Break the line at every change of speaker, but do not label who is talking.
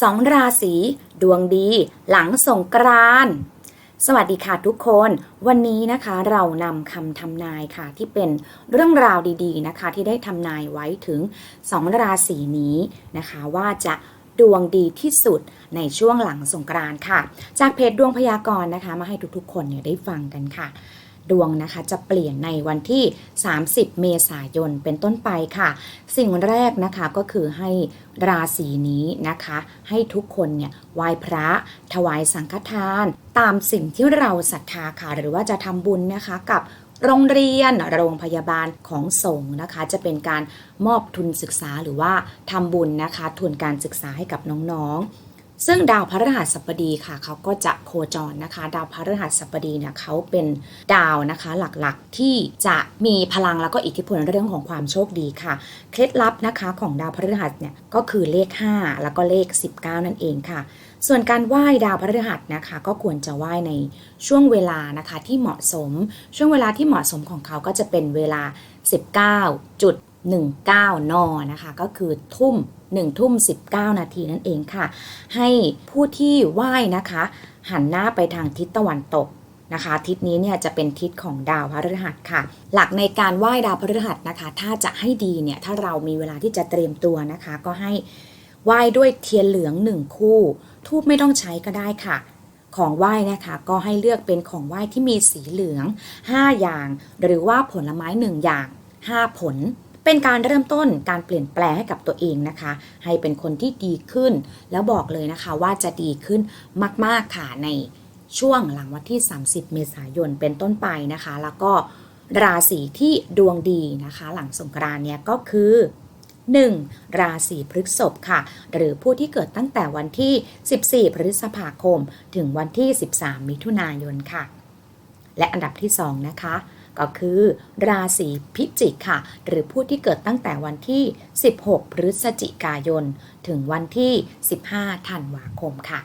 สองราศีดวงดีหลังสงกรานต์สวัสดีค่ะทุกคน วันนี้นะคะเรานำคำทำนายค่ะที่เป็นเรื่องราวดีๆนะคะ ที่ได้ทำนายไว้ถึงสองราศีนี้นะคะ ว่าจะดวงดีที่สุดในช่วงหลังสงกรานต์ค่ะ จากเพจดวงพยากรณ์นะคะ มาให้ทุกๆ คนเนี่ยได้ฟังกันค่ะ ดวงนะคะ จะเปลี่ยนในวันที่ 30 เมษายนเป็นต้นไปค่ะ สิ่งแรกนะคะก็คือให้ราศีนี้นะคะ ให้ทุกคนเนี่ยไหว้พระ ถวายสังฆทาน ตามสิ่งที่เราศรัทธาค่ะ หรือว่าจะทำบุญนะคะกับโรงเรียนโรงพยาบาลของสงฆ์นะคะ จะเป็นการมอบทุนศึกษาหรือว่าทำบุญนะคะ ทุนการศึกษาให้กับน้องๆ ซึ่งดาวพฤหัสบดีค่ะเขาก็จะโคจรนะคะ ดาวพฤหัสบดีเนี่ยเขาเป็นดาวนะคะหลักๆที่จะมีพลังแล้วก็อิทธิพลเรื่องของความโชคดีค่ะ เคล็ดลับนะคะของดาวพฤหัสเนี่ยก็คือเลข 5 แล้วก็เลข 19 นั่นเองค่ะ ส่วนการไหว้ดาวพฤหัสนะคะ ก็ควรจะไหว้ในช่วงเวลานะคะที่เหมาะสม ช่วงเวลาที่เหมาะสมของเขาก็จะเป็นเวลา 19จุด19 นนะคะ ก็คือทุ่ม 1ทุ่ม19 นาทีนั่นเองค่ะ ให้ผู้ที่ไหว้นะคะ หันหน้าไปทางทิศตะวันตกนะคะ ทิศนี้เนี่ยจะเป็นทิศของดาวพฤหัสค่ะ หลักในการไหว้ดาวพฤหัสนะคะ ถ้าจะให้ดีเนี่ยถ้าเรามีเวลาที่จะเตรียมตัวนะคะ ก็ให้ไหว้ด้วยเทียนเหลืองหนึ่งคู่ทูบไม่ต้องใช้ก็ได้ค่ะ ของไหว้นะคะ ก็ให้เลือกเป็นของไหว้ที่มีสีเหลือง 5 อย่าง หรือว่าผลไม้ 1 อย่าง 5 ผล เป็นการเริ่มต้นการเปลี่ยนแปลงให้กับตัวเองนะคะ ให้เป็นคนที่ดีขึ้น แล้วบอกเลยนะคะว่าจะดีขึ้นมาก ๆ ค่ะในช่วงหลังวันที่ 30 เมษายนเป็นต้นไปนะคะ แล้วก็ราศีที่ดวงดีนะคะ หลังสงกรานเนี่ยก็คือ 1. ราศีพฤษภค่ะ หรือผู้ที่เกิดตั้งแต่วันที่ 14 พฤษภาคม ถึงวันที่ 13 มิถุนายนค่ะ และอันดับที่ 2 นะคะ ก็คือราศีพิจิกค่ะ หรือผู้ที่เกิดตั้งแต่วันที่ 16 พฤศจิกายน ถึงวันที่ 15 ธันวาคมค่ะ